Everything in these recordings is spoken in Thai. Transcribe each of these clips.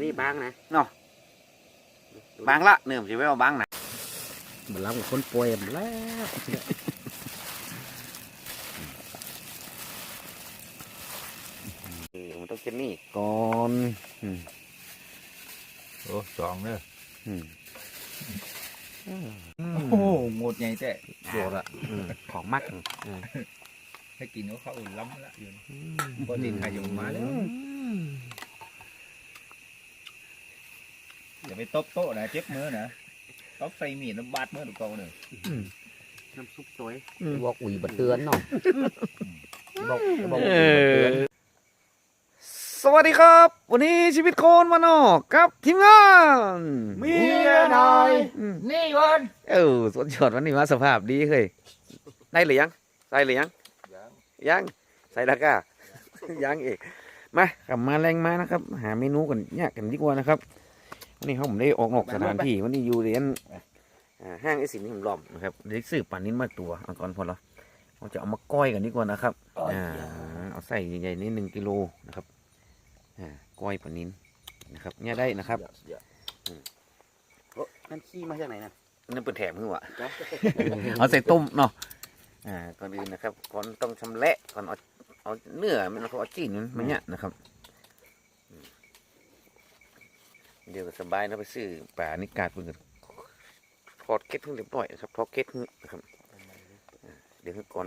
นี่บางนะเนาะบางละเนื่อมนจะไม่เอาบางนะเหมือนเราคนป่วยหมดแล้วเออมันต้องเช่นนี้ก่อนโอ้สองเนอะอืมโอ้โหหมดใหญ่แต่โดดอะอืมของมักให้กินก็เข้าล้ำละอยู่ปกติใครอยู่มาแล้ว อย่าไปตบโต๊ะนะเจ็บมือนะตบใส่มีดแล้วบาดมือถูกต้องเลยน้ำซุปตัวบอกอุ่ยบะเตือนเนาะบอกบอกเออุ่ยบะเตือนอสวัสดีครับ วันนี้ชีวิตโคนมานอกกับทีมงานเมียหน่อยอืมนี่วันเออสวนชดวันนี้มาสภาพดีเคยได้หรือยังใส่หรือยังยังใส่ตะกร้ายังอีกมา กลับมาแรงมานะครับ หาเมนูกันเนี่ยกันดีกว่านะครับ วันนี้เขาผมได้ออกนอกสถานที่วันนี้อยู่เรียนอ่าห้างไอสินหิมหลอมนะครับได้ซื้อปลานิ้นมาตัวเอาก่อนพอแล้วเราจะเอามาก้อยกันดีกว่านะครับอ่าเอาใส่ใหญ่ๆนี่หนึ่งกิโลนะครับอ่าก้อยปลานิ้นนะครับเนี่ยได้นะครับนั่นขี้มาจากไหนนะนั่นเป็นแถมคือวะเอาใส่ต้มเนาะอ่าก่อนอื่นนะครับก่อนต้องชำแหละก่อนเอาเอาเนื้อมันแล้วก็เอาจีนมันมาเนี่ยนะครับอืม เดี๋ยวก็สบายนะไปซื้อปลานิกาดเพิ่งกันทอดเก็ดเพิ่งเรียบร้อยนะครับทอดเก็ดเพิ่งนะครับอ่าเดี๋ยวก่อน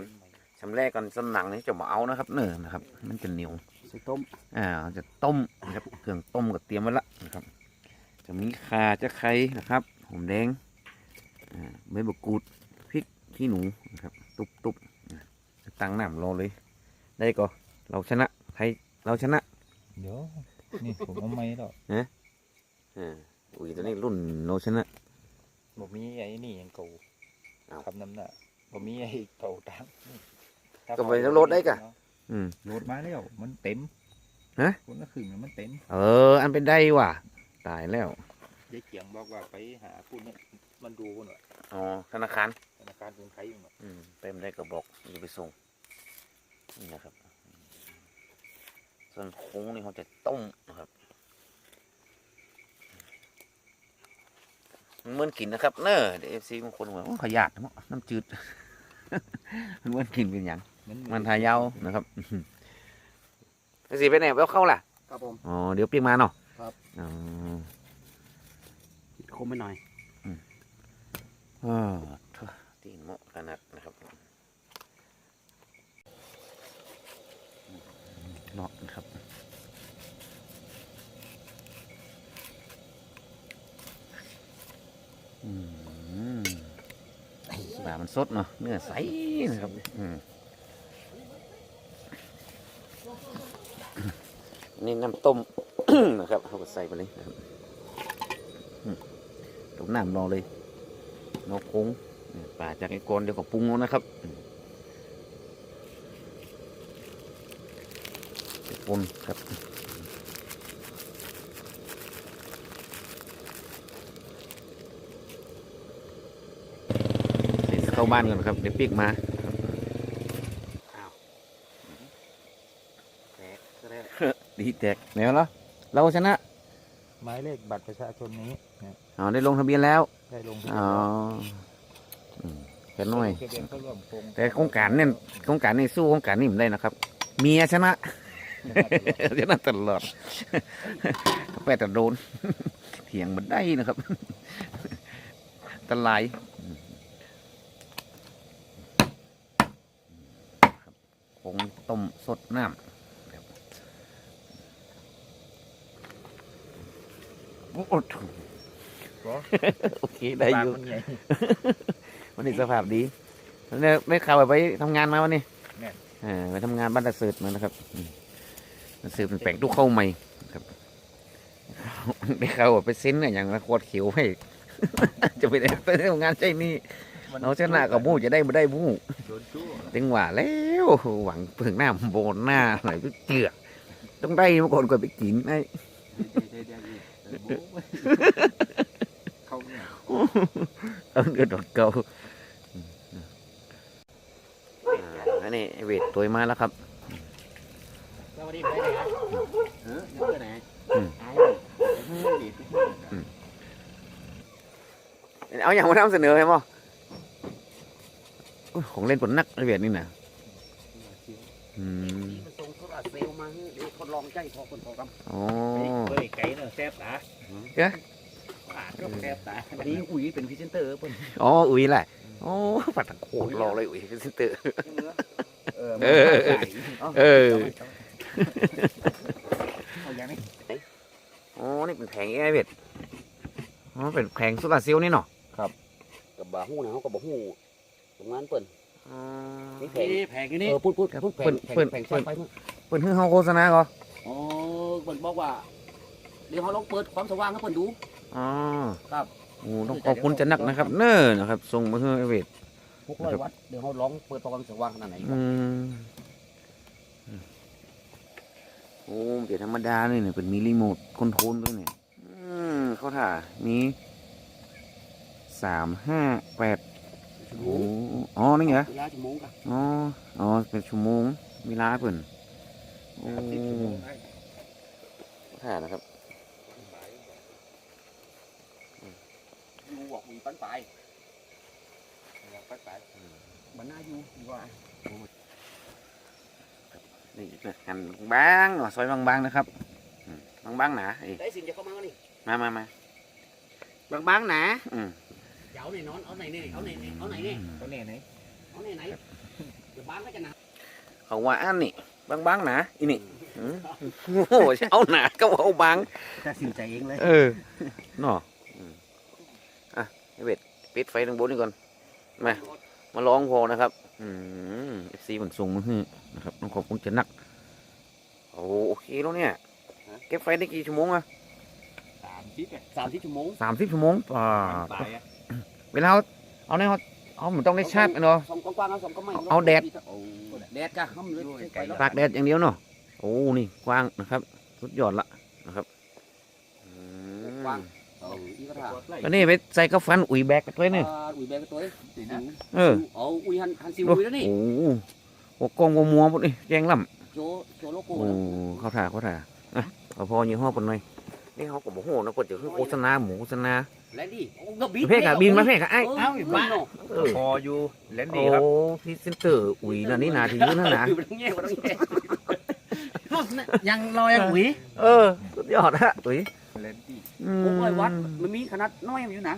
ชำแหละก่อนสำหนังนี่จะมาเอานะครับเนื้อนะครับ มันจะเหนียวใส่ต้มอ่าจะต้มนะครับเครื่องต้มก็เตรียมไว้ละนะครับ จะมีข่าจะไข่นะครับหอมแดงอ่าใบมะกรูดพริกขี้หนูนะครับ ตุบตุบอ่าตั้งน้ำรอเลย ได้ก็เราชนะไทยเราชนะ เดี๋ยว นี่ผมเอาไม่หรอก อ่าอุ้ยตัวนี้รุ่นเราชนะบ่มีไอ้นี่ยังเก่าเอาคำน้ำหนักบ่มีไอ้เก่าตังก็ไปแล้วโหลดได้กะอืมโหลดมาแล้วมันเต็มฮะคนละครึ่งน่ะมันเต็มเออ อันเป็นได้ว่ะตายแล้วยายเกียงบอกว่าไปหาคุณเนี่ยมันดูหน่อยอ๋อธนาคารธนาคารกรุงไทยอยู่หน่อยอืมเต็มได้ก็บอกจะไปส่งนี่นะครับ ส่วนโค้งนี่เขาจะต้มนะครับ มันเหมือนกินนะครับเนอะเอฟซีบางคนบอกว่าขยาดนะมั้งน้ำจืด มันเหมือนกินเป็นอย่าง มันทายาวนะครับเอฟซีไปไหนไปเอาเข้าล่ะครับผม อ๋อเดี๋ยวเปียกมาเนาะครับ อ๋อคมไปหน่อยอ่าตีนเหมาะขนาดนะครับเนาะนะครับ อืม ปลามันสดเนาะเนื้อใสนะครับนี่น้ำต้มนะครับเขาก็ใส่ไปเลยนะครับอืมต้มน้ำรอเลยนกคงนี่ปลาจากไอ้กอนเดี๋ยวก็ปรุงแล้วนะครับอืมเดี๋ยวปนครับ เดี๋ยวเข้า บ้านก่อนครับเดี๋ยวปีกมาแตกก็ได้ดีแตกเดี๋ยวแล้วเราชนะหมายเลขบัตรประชาชนนี้นะอ๋อได้ลงทะเบียนแล้วได้ลงอ๋ออืมแค่น้อย ทะเบียนเข้าร่วมโครงแต่โครงการเนี่ยโครงการนี่สู้โครงการนี่ไม่ได้นะครับ เมียชนะ ชนะตลอด แปดแต่โดน เถียงมันได้นะครับตะไลาย ครับคงต้มสดน้ำครับโอ้โหก็โอเคได้อยู่ปากมันใหญ่วันนี้สภาพดีได้ได้ข่าวว่าไปทำงานมาวันนี้แม่นเออไปทำงานบ้านตะเสิร์ตมานะครับอืมตะเสิร์ตเป็นแปลงทุกเข้าใหม่ครับได้ข่าวว่าไปเซ็นเนี่ยอย่างละขวดเขียวให้จะไปได้ไปทำงานใช่นี่ เราชนะกับหมู่จะได้ไม่ได้หมู่โดนชั่วจังหวะแล้วหวังเพิ่งหน้าโบนหน้าหน่อยไปเจือกต้องได้มาก่อนก่อนไปกินไอ้เดี๋ยวเดี๋ยวเดี๋ยวเดี๋ยวโบ้เข้าเนี่ยเอาเงินดอดเก่าอ่าอันนี้ไอ้เวทตัวมาแล้วครับสวัสดีไปไหนเออยังไปไหนอืมไอ้เอาอย่างมานำเสนอให้มั้ง ของเล่นปนนักไอเวียดนี่นะอืมนี่มันส่งโซลาร์เซลล์มาให้เดี๋ยวทดลองใจพอคนพอกำอ๋อเฮ้ยไก่เนอะแซ่บตาเอ๊ะปากก็แซ่บตาวันนี้อุ้ยเป็นพรีเซนเตอร์เพิ่นอ๋ออุ้ยแหละโอ้ปัดตะโขดรอเลยอุ้ยเป็นซิสเตอร์ เออเออเออเออ เอาอย่างนี้อ๋อนี่เป็นแผงไอเวียดอ๋อเป็นแผงโซลาร์เซลล์นี่เนาะกับบาฮู้นะเขากับบาฮู้ ตรงนั้นเปิ้นอ๋อนี่แผนี่งแพงอยู่นี่เออพูดพูดพูดแผงเปิ้นแผงเปิ้นแผงไฟไฟเพิ่นเปิดให้เขาโฆษณาก็อ๋อเปิ้นบอกว่าเดี๋ยวเขาลองเปิดความสว่างให้เปิ้นดูอ๋อครับโอ้ต้องขอบคุณจะนักนะครับ เน้อนะครับส่งมาให้ไอเวียดหกร้อยวัตต์เดี๋ยวเขาลองเปิดความสว่างขนาดไหนอืมโอ้เดี๋ยวธรรมดาเลยเนี่ยเป็นมีรีโมทคอนโทรลด้วยเนี่ยอืมเขาถ่ามีสามห้าแปดชั่ว โมโอ้งอ๋อนี่เหรอเวลาชั่วโมงกันอ๋ออ๋อเป็นชั่วโมงเวลาเปิ่นโอ้สิบชั่วโมงได้เขาถ่านะครับอยู่บอกมีปันปลายไปไปมันน่าอยู่ดีกว่านี่นะหั่นบางๆอ๋อซอยบางๆนะครับอืมบางๆหนาเอ้ยได้สิ่งจะเข้ามานี่มามามาบางๆนะอืม เอาไหนนอนเอาไหนนี่เอาไหนนี่เอาไหนนี่เขาเนี่ยไหนเอาไหนไหนเดี๋ยวบ้านก็จะหนาเขาว่าอันนี่บางๆหนาอีนี่อืมโอ้โหเอาหนาก็เอาบางตัดสินใจเองเลยเออเนาะอืมอะไอ้เวทปิดไฟทางบนนี่ก่อนมามาลองพอนะครับอืมเอฟซีมันส่งมาให้นะครับต้องขอบคุณเจะนักโอ้โอเคแล้วเนี่ยเก็บไฟได้กี่ชั่วโมงอะสามทิศอะสามที่ชั่วโมงสามสิบชั่วโมงป่าปลายอะ เวลาเอาเอาเนี่ยเอาเอามันต้องได้ชาร์จเนาะ สองกว้างๆเอาสองก็ไม่เอาแดดโอ้แดดจ้ะเขาเลยใส่ไฟแล้วตากแดดอย่างเดียวเนาะโอ้นี่กว้างนะครับสุดยอดละนะครับอืมกว้างเอออีกระถางแล้วนี่ไปใส่กระฟันอุ่ยแบกกันด้วยนี่อ่าอุ้ยแบกตัวเองสินะเออเอาอุ้ยหันหันซิวโอ้อุ้ยแล้วนี่โหหัวกองหัวมัวหมดนี่แจงล่ำโจโจโลโก้โอ้เขาถ่าเขาถ่าอะเอาพอยี่ห้อปนหน่อย นี่เขาก็บอกโหนะกดจะคือโฆษณาหมูโฆษณาแล้วดิโอ้ก็บินเพกอะบินมาเพกอะไอ้เอ้าบ้าเนาะเออพออยู่เล่นโอ้ดีครับพรีเซนเตอร์อุ๋ยนะนี่นาทียืนนั่นนะคือมันต้องแย่มันต้องแย่ยังลอยอุ้ยเออสุดยอดฮะอุ๋ยเล่นดีอืมหกร้อยวัตต์มันมีขนาดน้อยอยู่นะ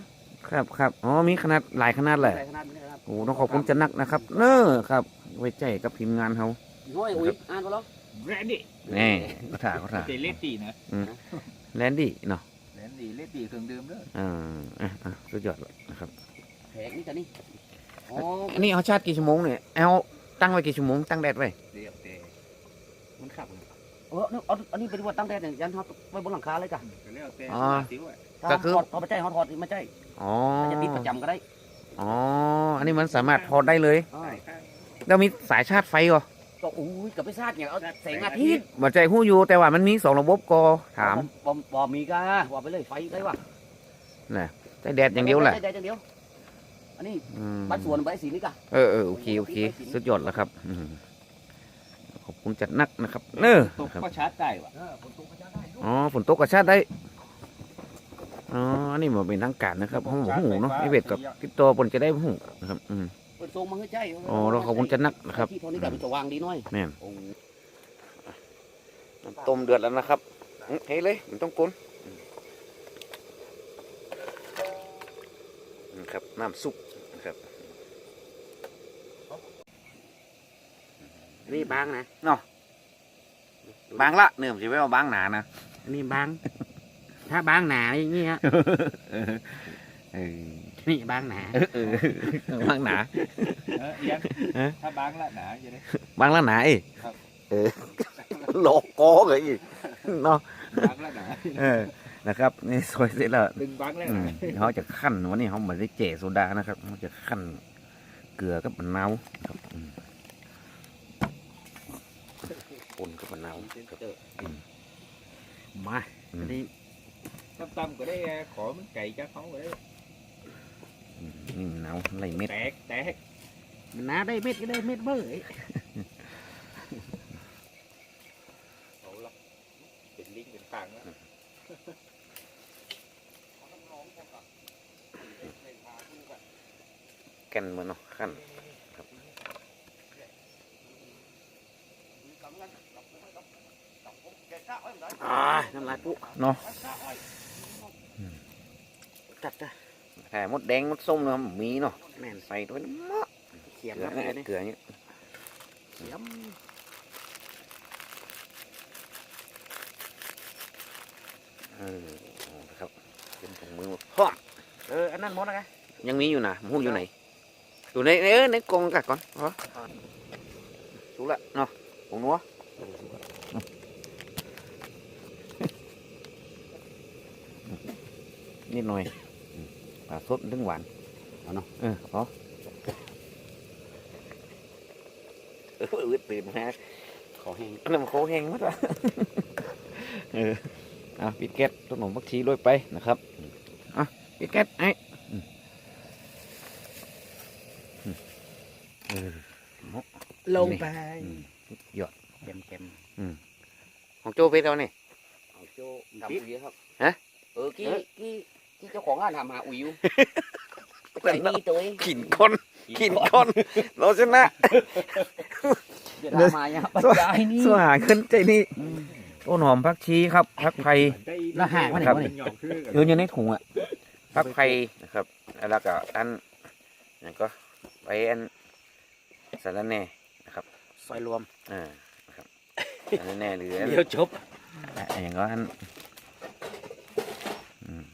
ครับครับอ๋อมีขนาดหลายขนาดแหละใส่ขนาดนี้นะครับโอ้ต้องขอบคุณจะนักนะครับ เน้อครับไว้ใจกับทีมงานเขาน้อยอุ้ยอ่านก็แล้วเล่นดีแน่เขาถ่าเขาถ่าเจเล่นดีนะ แลนดี้เนาะเล่นดีเล่นดีเครื่องดื่มเด้ออ่าอะอะสุดยอดเลยนะครับ แผงนี่จ้ะนี่อ๋ออันนี้เอาชาร์จกี่ชั่วโมงเนี่ยเอาตั้งไว้กี่ชั่วโมงตั้งแดดไว้เรียบเตมันขับเออเอาอันนี้ไปดูว่าตั้งแต่เนี่ยยันเขาไว้บนหลังคาเลยจ้ะก็เรียกเตสิวอะก็คือถอดเอาไปใจเขาถอดมาใจอ๋อมันจะติดประจำก็ได้อ๋ออันนี้มันสามารถถอดได้เลยอ๋อใช่ข้างแล้วมีสายชาร์จไฟก็ ก็อุ้ยกับไปซาดเนี่ยเอาแสงอาทิตย์บัใจหู้อยู่แต่ว่ามันมีสองระบบก็ถามบอมบอมมีกาว่าไปเลยไฟได้ว่ะแต่แดดอย่างเดียวแหละได้อย่างเดียวอันนี้อืมบ้านสวนใบสีนี่กะเออเออโอเคโอเคสุดยอดแล้วครับอืมขอบคุณจัดนักนะครับเน้อตกนะครับก็ชาร์จได้ว่ะอ๋อฝนตกกระชาติได้อ๋ออันนี้มันเป็นทางการนะครับห้องหูเนาะไอเวทกับติดต่อบนจะได้หูนะครับ อืมเปิดทรงมาให้ใจอ๋อเราขอบคุณจัดนักนะครับที่โทนี่กะมันจะวางดีหน่อยแม่นโอ้น้ำต้มเดือดแล้วนะครับอื้อเฮ้เลยมันต้องกุนนะครับน้ำซุปนะครับนี่บางนะบางละเนื่อมจะไม่เอาบางหนานะอันนี้บาง ถ้าบางหนาอย่างเงี้ยเออเออ นี่บางหนาเออบางหนาเออยังฮะถ้าบางละหนาจะได้บางละหนาเอ้ยครับเออหลอกกอเลยอีกเนาะบางละหนาเออนะครับนี่ซอยเสร็จแล้วดึงบางละอืหมนาเขาจะขั้นวันนี้เขาไม่ได้เจโซดานะครับเขาจะขั้นเกลือกับมะนาวครับอืมปนกับมะนาวครับอืมมาอืมอันนี้ตั้มๆก็ได้ขอมันไก่จ้าเขาก็ได้ หนาวไรเม็ด แตกแตกน้าได้เม็ดก็ได้เม็ดเบ้อเอาละเป็ลิงเป็ต่างแล้กันมาเนาะขั้นครับน้ำลายปุ๊เนาะจัดจ้ะ แต่มดแดงมดส้มเนาะมีเนาะแม่นใส่ด้วยน้ำมะเขียมเกลือมาเนี่ยเลยนี่เกลือเนี่ยเขียมเออเอาละครับเป็นถุงมือหมดพร้อมเอออันนั้นหมดแล้วไงยังมีอยู่นะหมูอยู่ไหนอยู่ในเออในกรงกัดก่อนเหรอสุกละเนาะผงนัวนิดหน่อยปลา สดถึงหวานเอาเนาะเออพอเอออืดตื่นนะขอแห้งอันนั้นมันโคแห้งหมดละเอออะปิดแก๊สต้นหนมพักชีโรยไปนะครับอะปิดแก๊สไอ้อืมอืมเออลงไปอืมหยอดเค็มเค็มของโจไปเท่านี่เอาโจ้ทำอุ้ยครับฮะเออกี้กี้ กี้เจ้าของงานทำหาอุ้ยอยู่เป็ใจนดีตัวเองขินคนขินคนเราชนะเดี๋ยวทำมาเนี่ยปัจจัยนี่สวหาขึ้นใจนี่ต้นหอมพักชีครับพักไผ่แล้วห่างมาไหนครับวะนี่ยืนอยู่ในถุงอะพักไผ่นะครับแล้วก็อันนั่นก็ไปอันสารแหน่นะครับซอยรวมอ่านะครับสารแหน่หรืออันเดี๋ยวจบอะอย่างก็อันอืม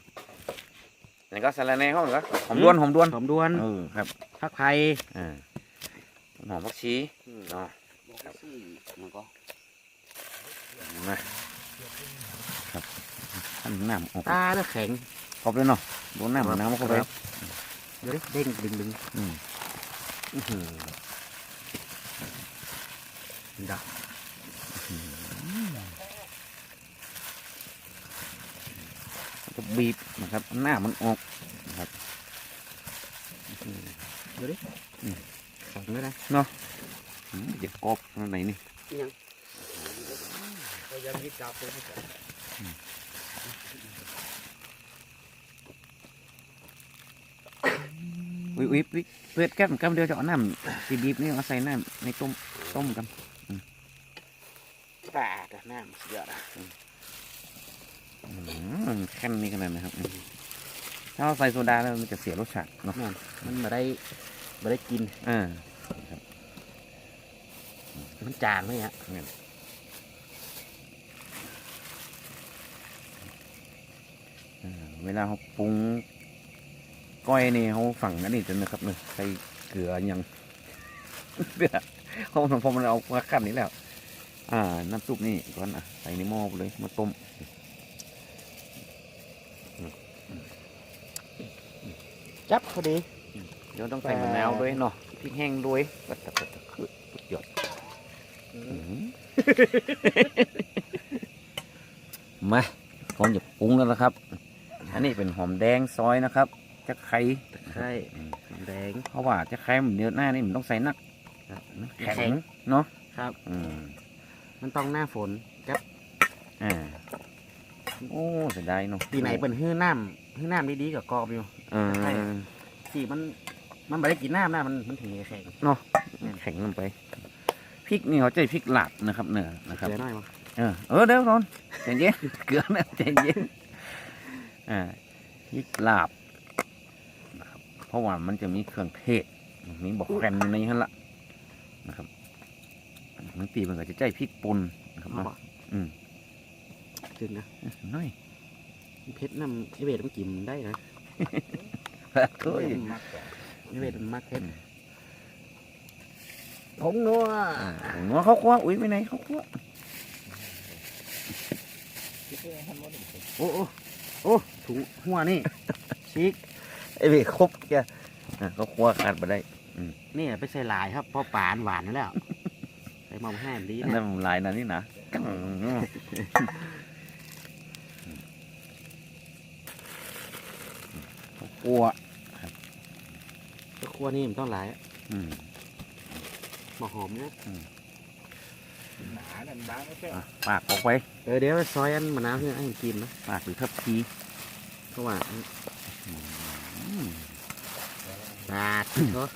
อย่างก็สารแหน่ห้องก็หอมด้วนหอมด้วนหอมด้วนเออครับผักไผ่อ่าหอมพักชีเนาะครับมันก็มาครับขั้นน้ำออกตาแล้วแข็งครบเลยเนาะโดนน้ำน้ำเข้าไปครับเดี๋ยวดิเด้งดึงดึงอืมอื้อหือดัก บีบนะครับ หน้ามันออกนะครับแข็งเลยนะอืมจะกรอบตรงไหนนี่ก็ยังยึดจับเลยอุ้ยอุ้ยอุ้ยเพื่อแก้มกำเดียวจะเอาน้ำสีบีบนี่เอาใส่น้ำในต้มต้มกันป่าแต่น้ำเสียนะ อืมแค่นนี้ขนาดนะครับอืมถ้าเราใส่โซดาแล้วมันจะเสียรสชาติเนาะแม่นมันมาได้มาได้กินอ่ามันจางเลยฮะอ่าเวลาเขาปรุงก้อยนี่เขาฝังอันนี้จนนะครับเนี่ยใส่เกลือยังเดี๋ยวเขาพอมันเอามาขั้นนี้แล้ว อ่า น้ำซุปนี่ก่อนอะใส่ในหม้อไปเลยมาต้ม จับพอดี เดี๋ยวต้องใส่มะนาวด้วยเนาะพริกแห้งด้วยก็ตะตะตะคือหยดมาก่อนจะปรุงแล้วนะครับ อันนี้เป็นหอมแดงซอยนะครับ จะไข่ไข่แดง เพราะว่าจะไข่มันเดือดหน้านี่มันต้องใส่นักครับแข็งแข็งเนาะ ครับอืมมันต้องหน้าฝนครับอ่าโอ้เสียดายเนาะปีไหนเป็นหื้อน้ำหื้อน้ำดีๆกับกรอบอยู่ อ่าใช่ที่มันมันไม่ได้กินน้ำนะมันมันถึงจะแข็งแข็งลงไปพริกนี่เขาใจพริกหลาบนะครับเนื้อนะครับ เจอหน่อยมั้งเออเออเดี๋ยวก่อนใจเย็น เกลือนะใจเย็นอ่าพริกลาบนะครับเพราะว่ามันจะมีเครื่องเทศมีบอกแครนในนั้นละนะครับมันตีมันก็จะใจพริกป่นนะครับเอาเนาะปะอืมถึงนะน้อยเพชรน้ำไอเวทมันกินได้นะ เฮ้ยไอเวทมันมักเพชรผงนัวอ่าผมว่าเขาคว้าอุ้ยไปไหนเขาคว้าโอ้โอ้โอ้ถุงหัวนี่ชิกไอ้เบครบแกอ่าเขาคว้าขาดไปได้นี่ไปใส่ลายครับเพราะปานหวานนั่นแหล้วใส่หมอมแห้มดีอันนั้นะนมันลายนั่นนี่นะ กังเขาคว้าคั่วนี่มันต้องหลายอืมหมอหอมเนี่ยหนาดันบ้างไม่ใช่อะปากออกไปเออเดี๋ยวซอยอันมะนาวให้ให้กินนะปากหรือทับทีเพราะว่าอืมปาดเนาะ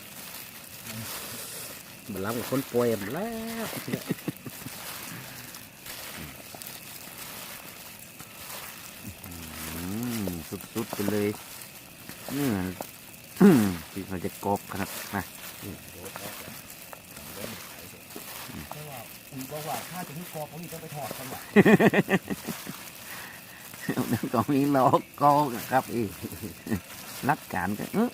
มันรับกับคนป่วยมาแล้วอืมสุดๆไปเลย นี่มันที่เราจะกบครับนะบอกว่าถ้าจะให้กอกนี่ต้องไปถอดกันว่ะแล้วก็มีล้อกอครับอีกรักการกันเออ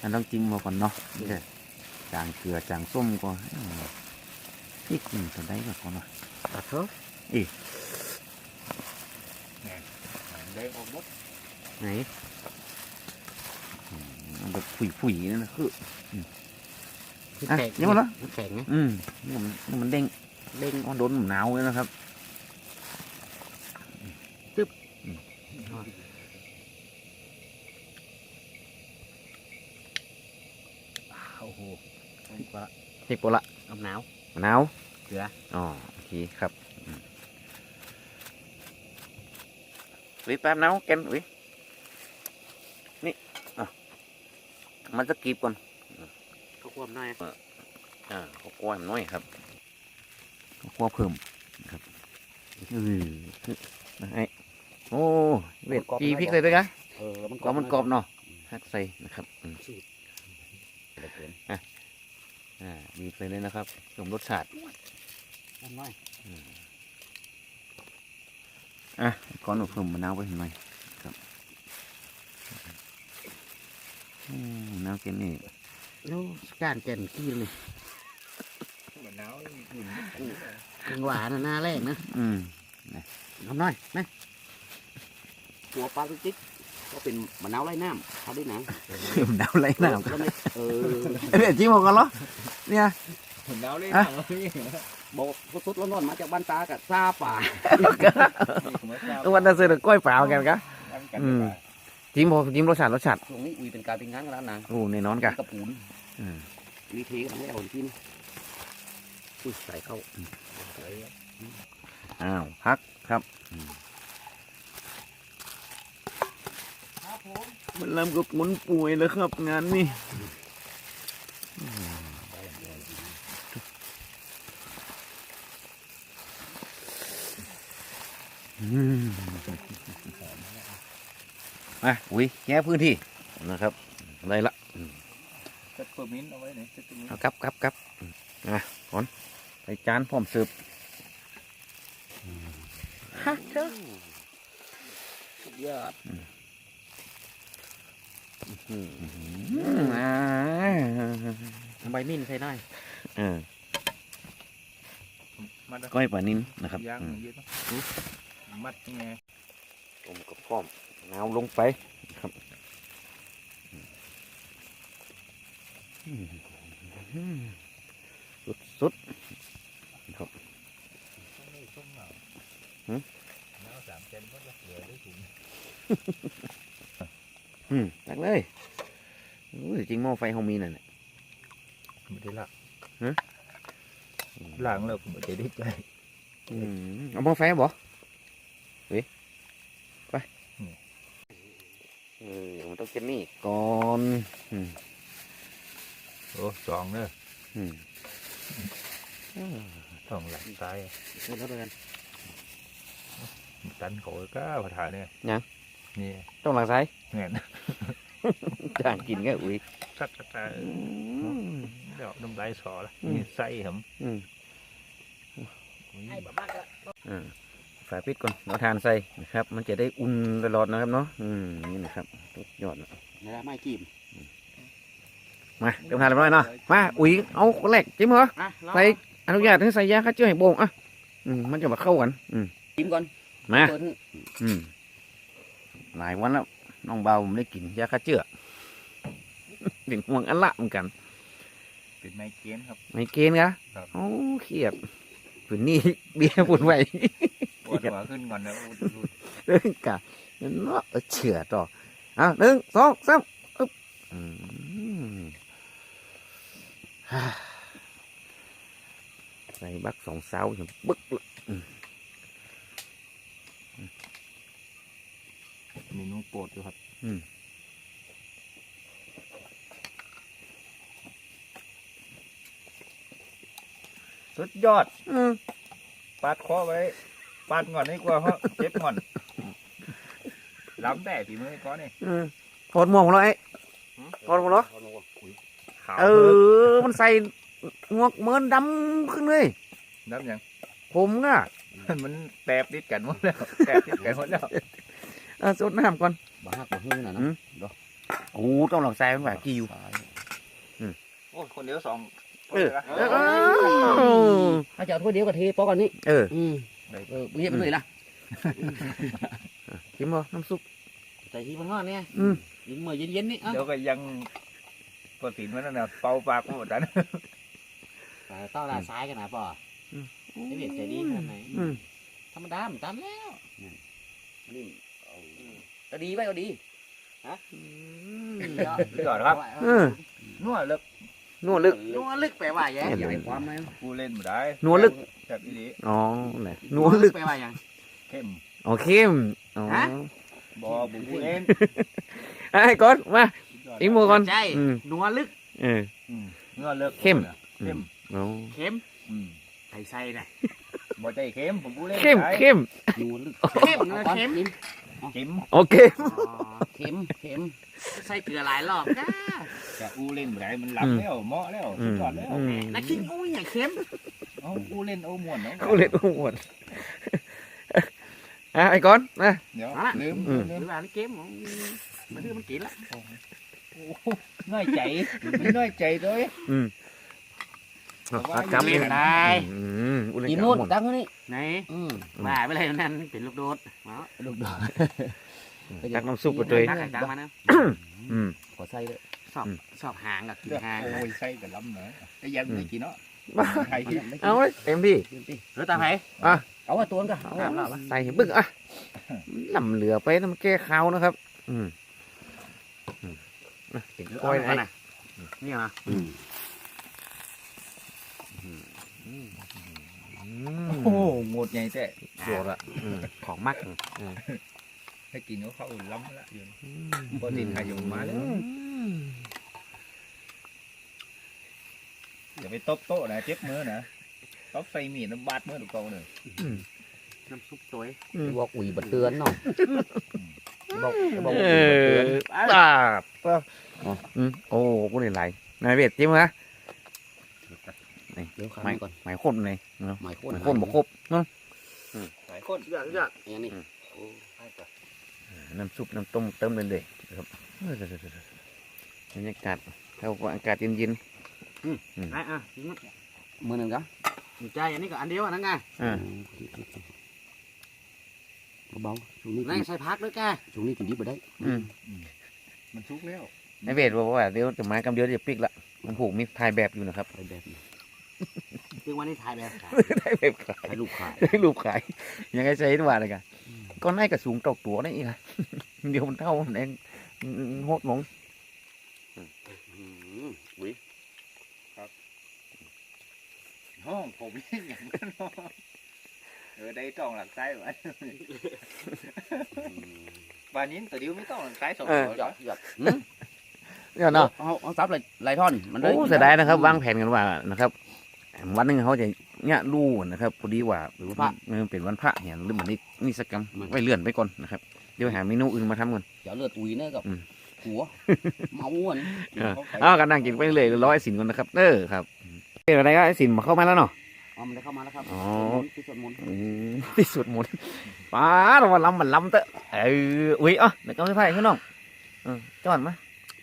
อันต้องจิ้มมาก่อนเนาะจางเกลือจางส้มก่อนอืมพริกหนึ่งตัวได้ก่อนเนาะตัดเถอะอี เด้งออกหมดไหนอืมมันแบบผุยๆนั่นนะคืออะแข็งยังไงล่ะแข็งไงอืมนี่มันนี่มันเด้งเด้งอ๋อโดนหนาวเลยนะครับโอ้โหพริกปลาพริกโปะละน้ำหนาวมะนาวเกลืออ๋อโอเคครับ อืมอุ้ยแป๊บนาวแกนอุ้ยนี่อะมันจะกรีบก่อนก็ความน้อยอ่าข้าวกล้วยมันน้อยครับข้าวกล้วยเพิ่มนะครับอือไอ้โอ้เวทจีพริกเลยด้วยกันเออมันก็มันกรอบเนาะฮักใส่นะครับอืมเหลือเกินอ่าบีบเลยเลยนะครับสมรสชาติน้ำน้อยอะ ก่อนหนูเพิ่มมะนาวไว้หน่อยครับอืมมะนาวกินนี่แล้วการแก่นกี้เลยมะนาวนี่อุ่นกินหวานนะหน้าแรกนะอืมน้ำน้อยนะตัวปลาติ๊กก็เป็นมะนาวไร้น้ำเขาด้วยนะมะนาวไรน้ำแล้วไม่เออเอ้ยจิ้มเอากันเหรอเนี่ยมะนาวเลยอะ บอกสุดๆร้อนๆมาจากบ้านตากับซาป่าก็วันนั้นซื้อกล้วยเปล่ากันกะกันอืมจิ้มพอจิ้มรสชาติรสชาติช่วงนี้อุ้ยเป็นการเป็นงานกันแล้วนะโอ้แน่นอนกะกระปูนอืมรีเทกันแล้วกินอุ้ยใส่เข้าอ้าวพักครับมันเริ่มกับหมุนป่วยแล้วครับ งานนี้ มมาอุ้ยแก้พื้นที่นะครับได้ละเซตเปอร์มินต์เอาไว้เนี่ยเซตเปอร์มินต์เอาครับครับครับอะก่อนใส่จานพร้อมเสิร์ฟฮักเจ้าสุดยอดอืมอ่าใบมิ้นใส่หน่อยเออมัดนะก้อยปลานินนะครับย่างอืมเยอะต้อง มัดยังไงต้มกับพร้อมเอาลงไปครับสุดสุดครับน้ำสามเซนก็จะเหลือได้ถุงอืมตักเลยอุ้ยจริงหม้อไฟเขามีนั่นแหละไม่ได้ละฮะล้างแล้วผมไม่ได้ใจอืมเอาหม้อไฟบ่ เฮ้ยไปเออมันต้องเจนนี่ก่อนอืมโอ้สองเนอะอืมสองหลังซ้ายใส่แล้วเดินตันเขาก็ผาถาเนี่ยยังนี่ต้องหลังซ้ายเงี้ยจางกินก็อุ้ยสักตาอืมเดี๋ยวน้ำลายสอละอืมนี่ไส้ผมอืมให้บ้าบ้าก็อ่า ฝาปิดก่อนเราทานใส่นะครับ มันจะได้อุ่นตลอดนะครับเนาะอืมนี่นะครับสุดยอดนะไม่ได้ไม่กินมาเตรียมทานเรียบร้อยเนาะมาอุ้ยเอาคนแรกจิ้มเหรออะรอใส่อนุญาตให้ใส่ยาฆ่าเชื้อให้โบงอะอืมมันจะมาเข้ากันอืมกินก่อนมาเปิดอืมหลายวันแล้วน้องเบาผมได้กินยาฆ่าเชื้อเป็นห่วงอันละเหมือนกันเป็นไมเกรนครับไม่เกณฑ์กะครับโอ้เครียดผืนนี้เบี้ยปุ่นไหวป วดหัวขึ้นก่อนนะอุดอุดเรื่องกะเนาะเออเชื่อต่ออะหนึ่งสองสามอึ๊บอืมฮ่าใส่บักสองเสาอย่างบึกเลยเมนูโปรดอยู่ครับสุดยอด อืมปาดคอไว้ ปาดงอนนี่กว่าเพราะเจ็บงอนล้ำแต่ฝีมือไอ้ก้อนนี่อืมถอดหมวกของเราไอ้ ถอดหมวกเหรอ ขาวเออ มันใส่หมวกเหมือนดำขึ้นเลย น้ำยัง ผมอะมันแตบติดกันหมดแล้วแตบติดกันหมดแล้วเออสดน้ำก่อน บ้าหักบ้าหื้อน่ะอืนะมโอ้ต้องลองใส่มันแบบกี่อยู่ โอ้คนเดียวสองคนเออ เลยนะ เออ เออถ้าจะเอาถ้วยเดียวก็เทปอก่อนนี่เออ อืม เออเงียบไปเลยนะชิมบ่น้ำซุปใส่ทีมันงอนเนี่ยอืมยิงเมื่อเย็นๆนี่เอ้าเดี๋ยวก็ยังปกติมันนั่นน่ะเป่าปากหมดแล้วนะแต่ต้องด้านซ้ายกันนะป่ออมไอ้เบียดใจดีขนาดไหนอืมธรรมดามันตามแล้วนี่นี่เอาก็ดีไว้ก็ดีฮะยอดครับเออนัวเลิก นวดลึก นัวลึกแปลว่าอย่างเห็นอย่าไหมไปความนะกูเล่นมาได้นัวลึกแซ่บอีหลีอ๋อไหนนวดลึกแปลว่าอย่าง เข้มอ๋อเข้มอ๋อฮะ บอบุกูเล่นไอ้ก่อนมาอีกหมู่ก่อนใช่ อืมนัวลึกเออ อืมนัวเลิกเข้ม เข้มอ๋อเค็มอืมไข่ใส่น่ะบอใจเข้มผมกูเล่นเข้มได้เข้มนัวลึกเข้มนะเค็ม จิ้มโอเคอ๋อเค็มเค็มใส่เกลือหลายรอบก้าแต่กูเล่นมาได้มันหลับแล้วเหมาะแล้วอืสุดมยอดแล้วอืมนักคิงอุ้ยอย่างเค็มเอากูเล่นเอาม่วนเนาะเขาเล่นโอ้หมดอะไอ้ก่อนมาเดี๋ยวเอาละลืมอืมลืหมรือว่านี่เค็มมันคือมันกินละน้อยใจไม่น้อยใจด้วยอืม แต่ว่าจำเล่เล่นนได้อืมอุลิกินกานู่นหมดตั้งนี่ไหนอืมว่าไปเลยนั่นเป็นลูกโดดมาลูกโดดตักน้ำซุปไปด้วยตักไข่ตังมานะอืม ขอใส่เลยชอบอืมชอบหางกับกินเลือกหางโอ้ยใส่กับล้ำเหนอะแต่ยังไม่กินเนาะบ้าใครที่เอาเลยเต็มที่ หรือตาไผ่อะเอาว่าตัวก็เอาว่าเอาว่า ใส่บึ้งอะลำเหลือไปน้ำแก้ขาวนะครับ อืมอืมนะเห็นกล้อยเอาไอ้นะ นี่นะ โอ้โหหมดใหญ่แต่โดดละอืมของมักให้กินเขาเขาอุ่นล้ำละอยู่ปกติใครอยู่มาแล้วอย่าไปตบโต๊ะนะเจ็บมือนะตบใส่มีดน้ำบาดมือถูกต้องเลยน้ำซุปตัวบอกอุ่ยบัดเตือนเนาะบอกบอกเออุ่ยบัดเตือนอตาบอ๋ออืมโอ้กูนี่ไหลนายเวทจิ้มฮะ เดี๋ยวข้ามไม่ก่อนหมายคนเลยเนาะหมายโคหตมารยคนบอกครบเนาะหลายคนยอดยอดอย่างนี้น้ำซุปน้ำต้มเติมเลยเลยครับเออเดี๋ยวๆๆบรรยากาศเท่ากับอากาศเย็นไอ้อะมือหนึ่งครับใจอันนี้ก็อันเดียวอันนั้นไงๆอ่าเบาๆช่วงนี้นั่งใส่พักด้วยแกช่วงนี้กินดิบไปได้ อืมมันชุกแล้วนายเวทบอกว่าเดี๋ยวจะไม้กำเดียวจะปิกละมันผูกมีถ่ายแบบอยู่นะครับไปแบบนี้ คือวันนี้ถ่ายแบบถ่ายแบบขายให้ลูกขายให้รูปขาย ยังไงใช้ดีกว่าเลยกันก็น่ากับสูงตกตัวได้อีกนะเดี๋ยวมันเท่ามันเองโหดลงอุ้ยห้องผมเล่นอย่างนั้นเนาะเออได้ต้องหลักซ้ายไว้บานนี้ตัวเดียวไม่ต้องหลักซ้ายสองตัวหยเหรออดหยอดเดี๋ยวเนาะเอาเอาซับเลยลายท่อนมันเลยโอ้เสียดายนะครับ วางแผนกันว่านะครับ วันหนึงเขาจะเนี่ยลู่นะครับพอดีว่าหรือว่าเออเป็นวันพระเนี่ยหรือเหมือนนี่นี่สกรรมไว้เลื่อนไปก่อนนะครับเดี๋ยวหาเมนูอื่นมาทำกันเดี๋ยวเลือดอุ้ยเนี่ยกับอืม หัวเมาอะนี่เออ เอากันนั่งกินไปเลยร้อยสินก่อนนะครับเออครับเป็นอะไรก็ไอ้สินมาเข้ามาแล้วเนาะ เอามันได้เข้ามาแล้วครับอ๋อ ที่สวดมนต์อืมที่สุดหมดป้าเราว่าล้ำมันล้ำเตอะเอออุ้ยอะเดี๋ยวก็ไม่ไพ่ขึ้นน้องเออจอดมา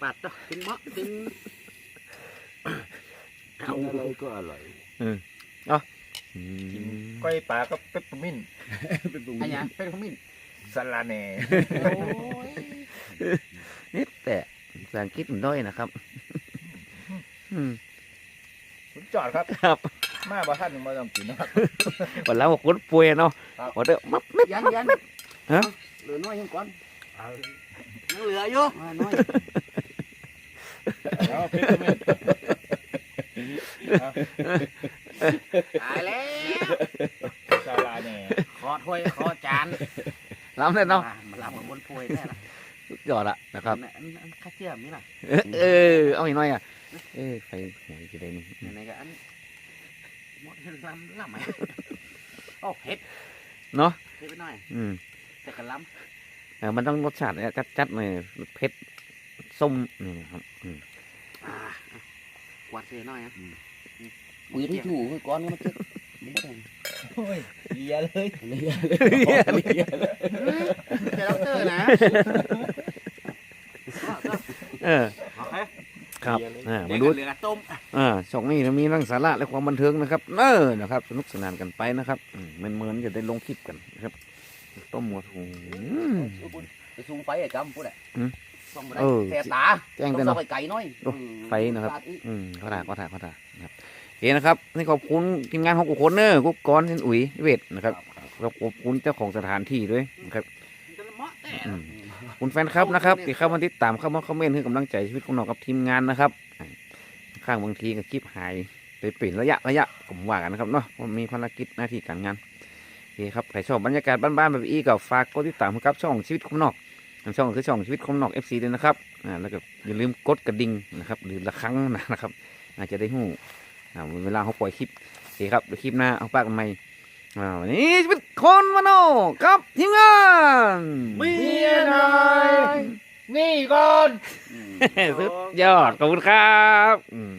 ปัดตัวกินมะกินกินอะไรก็อร่อย อืมก้อยปลาก็เปปเปอร์มินต์เป็นตุ้งอันนี้เป็นขมิ้นสลาแหน่นิดแต่ภาษาอังกฤษมันด้อยนะครับ อืมสุดจอดครับ ครับมาบ่ท่านมาต้องกินนะครับ วันแล้วคนป่วยเนาะครับ วันเด้อมับไม่ยันยันฮะเหลือน้อยยังก่อนยังเหลืออยู่มาน้อยเอาเปปเปอร์มิน ตายแล้วสลาแหน่ขอถ้วยขอจานล้ำเลยเนาะมาลับบนถ้วยแน่ละยอดละนะครับอันข้าเชื่อมนี่ล่ะเออเอาอีกหน่อยอะเออไฟหวยจะได้นี่ไหนก็อันหมดลำลำไหมโอ้เผ็ดเนาะเผ็ดไปหน่อย อืมแต่กระลเออมันต้องรสชาติเนี่ยจัดๆหน่อยเผ็ดส้มนี่ครับอืมำอ่า กวาดเสียหน่อยอะปืนที่ถูกก้อนมันจะไม่ได้โอ้ยเยียเลยนี่เดี๋ยวเราเจอนะเออโอเคครับอ่าเดี๋มายวดูก็เหลือต้มอ่าช่องนี้มีทั้งสาระและความบันเทิงนะครับเออนะครับ สนุกสนานกันไปนะครับอืมเหมือนๆจะได้ลงคลิปกันนะครับ ต้มหมวดหูอืมไปซูมไฟไอ้กำพูดแหละ ส่งไปได้เออ แสบตาแจ้งต้แต่องเนาะเอาไปไกลหน่อยโอ้ไฟนะครับตาดอีกอืมเขาถ่ายเขาถ่ายเขาถ่ายนะครับโอเคนะครับนี่ขอบคุณทีมงานของกุคนเนอร์กุ๊กกอนเซนอุ๋ยเวทนะครับแล้วขอบคุณเจ้าของสถานที่ด้วยนะครับจะเหมาะแต่อืมขอบคุณแฟนครับนะครับที่เข้ามาติดตามเข้ามาคอมเมนต์ให้กำลังใจชีวิตของน้องกับทีมงานนะครับอ่าข้างบางทีก็คลิปหายไปเปลี่ยนระยะระยะผมว่ากันนะครับเนาะว่ามีภารกิจหน้าที่การงานโอเคครับใครชอบบรรยากาศบ้านๆแบบอีก็ฝากกดติดตามครับช่องชีวิตของนอก ช่องคือช่องชีวิตของนอก FC ด้วยนะครับอ่าแล้วก็อย่าลืมกดกระดิ่งนะครับหรือละครั้งนะครับ อาจจะได้หูอ่าเวลาเขาปล่อยคลิปโอเคครับเดี๋ยวคลิปหน้าเอาปากกันใหม่อ่าวันนี้ชีวิตคนมโนกับทีมงานเมียน้อยนี่ก่อน สุดยอดขอบคุณครับอืม